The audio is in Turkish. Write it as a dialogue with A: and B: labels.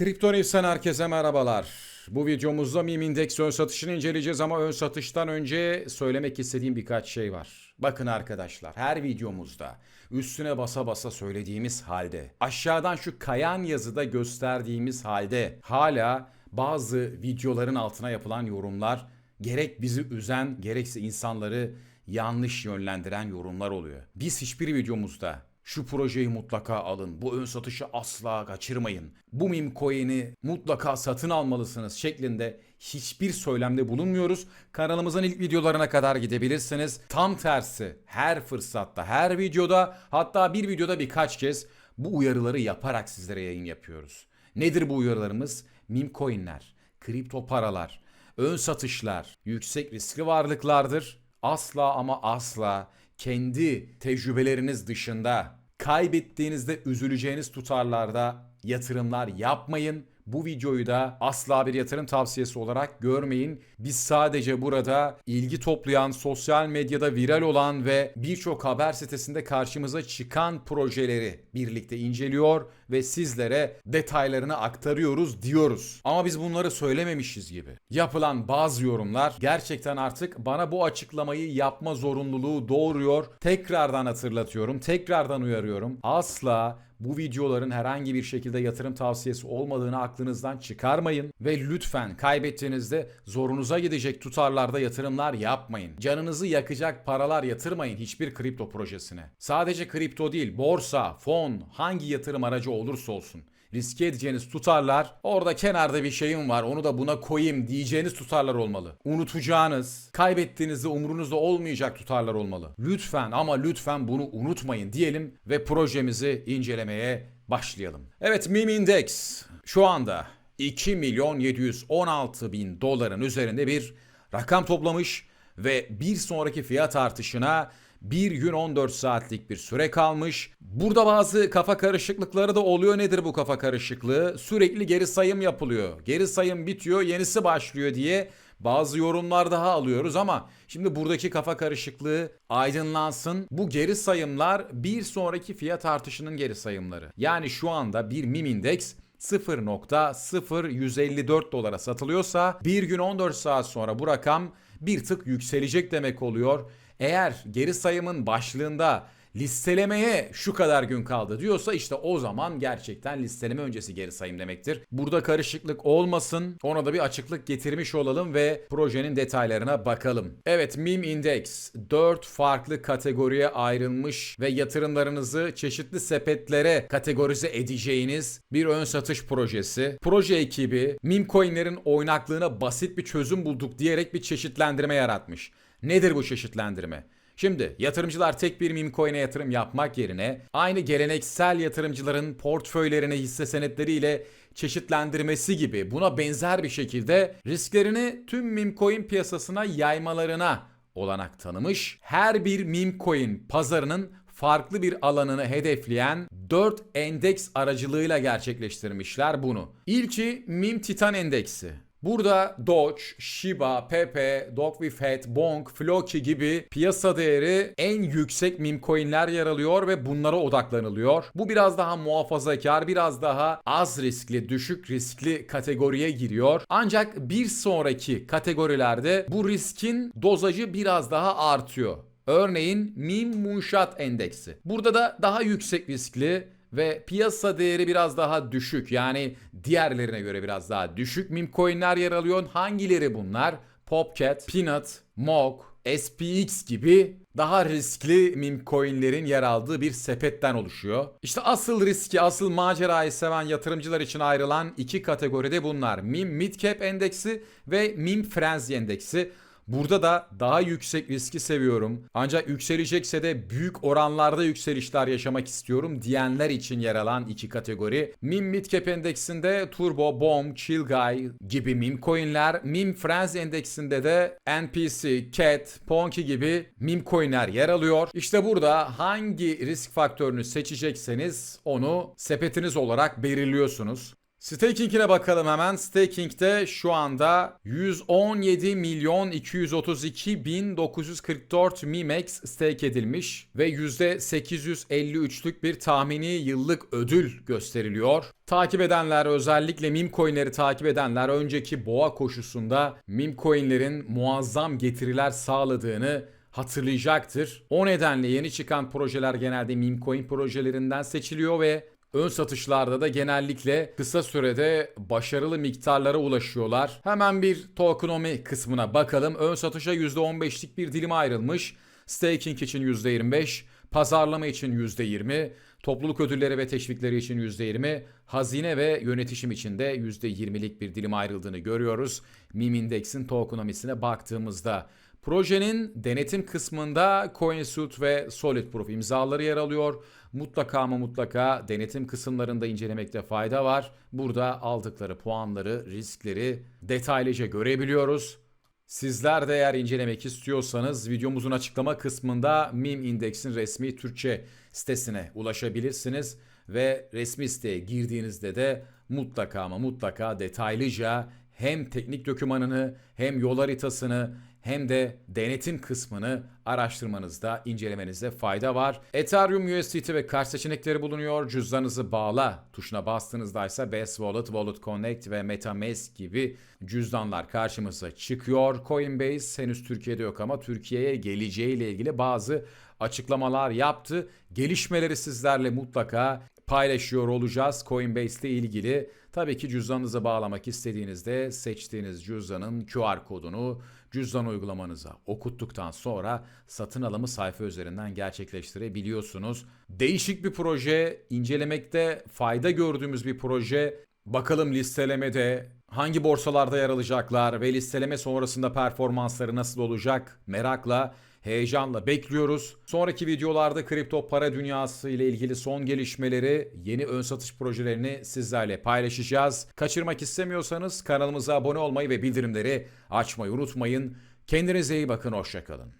A: Kripto News'ten herkese merhabalar. Bu videomuzda meme indeks ön satışını inceleyeceğiz ama ön satıştan önce söylemek istediğim birkaç şey var. Bakın arkadaşlar her videomuzda üstüne basa basa söylediğimiz halde aşağıdan şu kayan yazıda gösterdiğimiz halde hala bazı videoların altına yapılan yorumlar gerek bizi üzen gerekse insanları yanlış yönlendiren yorumlar oluyor. Biz hiçbir videomuzda şu projeyi mutlaka alın. Bu ön satışı asla kaçırmayın. Bu meme coin'i mutlaka satın almalısınız şeklinde hiçbir söylemde bulunmuyoruz. Kanalımızın ilk videolarına kadar gidebilirsiniz. Tam tersi her fırsatta, her videoda hatta bir videoda birkaç kez bu uyarıları yaparak sizlere yayın yapıyoruz. Nedir bu uyarılarımız? Meme coin'ler, kripto paralar, ön satışlar, yüksek riskli varlıklardır. Asla ama asla kendi tecrübeleriniz dışında kaybettiğinizde üzüleceğiniz tutarlarda yatırımlar yapmayın. Bu videoyu da asla bir yatırım tavsiyesi olarak görmeyin. Biz sadece burada ilgi toplayan, sosyal medyada viral olan ve birçok haber sitesinde karşımıza çıkan projeleri birlikte inceliyor ve sizlere detaylarını aktarıyoruz diyoruz. Ama biz bunları söylememişiz gibi. Yapılan bazı yorumlar gerçekten artık bana bu açıklamayı yapma zorunluluğu doğuruyor. Tekrardan hatırlatıyorum, tekrardan uyarıyorum. Asla bu videoların herhangi bir şekilde yatırım tavsiyesi olmadığını aklınızdan çıkarmayın ve lütfen kaybettiğinizde zorunuza gidecek tutarlarda yatırımlar yapmayın. Canınızı yakacak paralar yatırmayın hiçbir kripto projesine. Sadece kripto değil, borsa, fon, hangi yatırım aracı olursa olsun riske edeceğiniz tutarlar orada kenarda bir şeyim var onu da buna koyayım diyeceğiniz tutarlar olmalı. Unutacağınız, kaybettiğinizde umurunuzda olmayacak tutarlar olmalı. Lütfen ama lütfen bunu unutmayın diyelim ve projemizi incelemeye başlayalım. Evet meme index şu anda 2 milyon 716 bin doların üzerinde bir rakam toplamış ve bir sonraki fiyat artışına bir gün 14 saatlik bir süre kalmış. Burada bazı kafa karışıklıkları da oluyor. Nedir bu kafa karışıklığı? Sürekli geri sayım yapılıyor. Geri sayım bitiyor, yenisi başlıyor diye bazı yorumlar daha alıyoruz ama şimdi buradaki kafa karışıklığı aydınlansın. Bu geri sayımlar bir sonraki fiyat artışının geri sayımları. Yani şu anda bir MIM indeks 0.0154 dolara satılıyorsa bir gün 14 saat sonra bu rakam bir tık yükselecek demek oluyor. Eğer geri sayımın başlığında listelemeye şu kadar gün kaldı diyorsa işte o zaman gerçekten listeleme öncesi geri sayım demektir. Burada karışıklık olmasın. Ona da bir açıklık getirmiş olalım ve projenin detaylarına bakalım. Evet MIM Index 4 farklı kategoriye ayrılmış ve yatırımlarınızı çeşitli sepetlere kategorize edeceğiniz bir ön satış projesi. Proje ekibi meme coinlerin oynaklığına basit bir çözüm bulduk diyerek bir çeşitlendirme yaratmış. Nedir bu çeşitlendirme? Şimdi yatırımcılar tek bir meme coin'e yatırım yapmak yerine aynı geleneksel yatırımcıların portföylerini hisse senetleriyle çeşitlendirmesi gibi buna benzer bir şekilde risklerini tüm meme coin piyasasına yaymalarına olanak tanımış. Her bir meme coin pazarının farklı bir alanını hedefleyen 4 endeks aracılığıyla gerçekleştirmişler bunu. İlki MIM Titan Endeksi. Burada Doge, Shiba, Pepe, Dogwifhat, Bonk, Floki gibi piyasa değeri en yüksek meme coinler yer alıyor ve bunlara odaklanılıyor. Bu biraz daha muhafazakar, biraz daha az riskli, düşük riskli kategoriye giriyor. Ancak bir sonraki kategorilerde bu riskin dozajı biraz daha artıyor. Örneğin Meme Moonshot Endeksi. Burada da daha yüksek riskli ve piyasa değeri biraz daha düşük. Yani diğerlerine göre biraz daha düşük meme coinler yer alıyor. Hangileri bunlar? Popcat, Peanut, Mog, SPX gibi daha riskli meme coinlerin yer aldığı bir sepetten oluşuyor. İşte asıl riski, asıl macerayı seven yatırımcılar için ayrılan iki kategoride bunlar. Meme Midcap Endeksi ve Meme Frenzy Endeksi. Burada da daha yüksek riski seviyorum. Ancak yükselecekse de büyük oranlarda yükselişler yaşamak istiyorum diyenler için yer alan iki kategori. Meme Midcap endeksinde Turbo, Bomb, Chill Guy gibi meme coinler, Meme Friends endeksinde de NPC, Cat, Ponky gibi meme coinler yer alıyor. İşte burada hangi risk faktörünü seçecekseniz onu sepetiniz olarak belirliyorsunuz. Staking'ine bakalım hemen. Staking'de şu anda 117 milyon 232 bin 944 Mimex stake edilmiş ve %853'lük bir tahmini yıllık ödül gösteriliyor. Takip edenler özellikle meme coinleri takip edenler önceki boğa koşusunda meme coinlerin muazzam getiriler sağladığını hatırlayacaktır. O nedenle yeni çıkan projeler genelde meme coin projelerinden seçiliyor ve Ön satışlarda da genellikle kısa sürede başarılı miktarlara ulaşıyorlar. Hemen bir tokenomics kısmına bakalım. Ön satışa %15'lik bir dilim ayrılmış. Staking için %25, pazarlama için %20, topluluk ödülleri ve teşvikleri için %20, hazine ve yönetişim için de %20'lik bir dilim ayrıldığını görüyoruz. MIM Index'in tokenomics'ine baktığımızda Projenin denetim kısmında CoinSuit ve SolidProof imzaları yer alıyor. Mutlaka ama mutlaka denetim kısımlarında incelemekte fayda var. Burada aldıkları puanları, riskleri detaylıca görebiliyoruz. Sizler de eğer incelemek istiyorsanız videomuzun açıklama kısmında MIM Index'in resmi Türkçe sitesine ulaşabilirsiniz ve resmi siteye girdiğinizde de mutlaka ama mutlaka detaylıca hem teknik dokümanını hem yol haritasını hem de denetim kısmını araştırmanızda, incelemenizde fayda var. Ethereum USDT ve kart seçenekleri bulunuyor. Cüzdanınızı bağla tuşuna bastığınızda ise Best Wallet, Wallet Connect ve MetaMask gibi cüzdanlar karşımıza çıkıyor. Coinbase henüz Türkiye'de yok ama Türkiye'ye geleceğiyle ilgili bazı açıklamalar yaptı. Gelişmeleri sizlerle mutlaka paylaşıyor olacağız Coinbase ile ilgili. Tabii ki cüzdanınızı bağlamak istediğinizde seçtiğiniz cüzdanın QR kodunu cüzdan uygulamanıza okuttuktan sonra satın alımı sayfa üzerinden gerçekleştirebiliyorsunuz. Değişik bir proje, incelemekte fayda gördüğümüz bir proje. Bakalım listelemede hangi borsalarda yer alacaklar ve listeleme sonrasında performansları nasıl olacak merakla heyecanla bekliyoruz. Sonraki videolarda kripto para dünyası ile ilgili son gelişmeleri, yeni ön satış projelerini sizlerle paylaşacağız. Kaçırmak istemiyorsanız kanalımıza abone olmayı ve bildirimleri açmayı unutmayın. Kendinize iyi bakın, hoşçakalın.